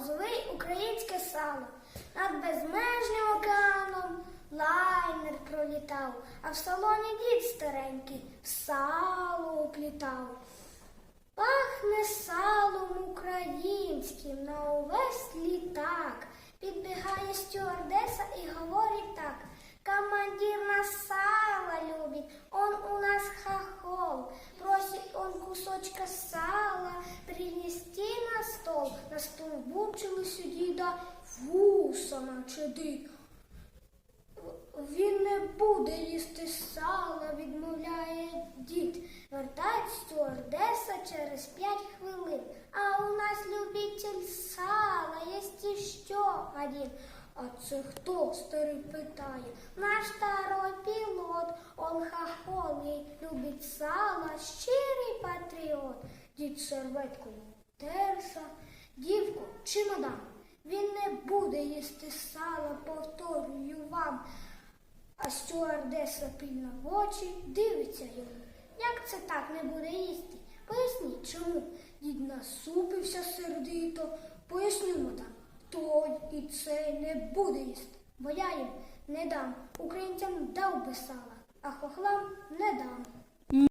злий українське сало. Над безмежним океаном лайнер пролітав, а в салоні дід старенький в сало уплітав. Пахне салом українським на увесь літак. Підбігає стюардеса і говорить так. Командир нас сало любит, он у нас хохол. Просит он кусочка сала принести на. На стовбурчилися діда вуса начудить. Він не буде їсти сала, відмовляє дід. Вертають стюардеса через п'ять хвилин. А у нас любитель сала, є що один. А це хто? старий питає. Наш старий пілот, он хахолий, любить сала, щирий патріот. Дід серветкою терса, дівко, чемодан. Він не буде їсти сала, повторюю вам. А стюардеса пильно в очі дивиться йому. Як це так не буде їсти? Поясніть, чому? Дід насупився сердито. Поясню мадам, той і цей не буде їсти, бо я їм не дам. Українцям дав би сала, а хохлам не дам.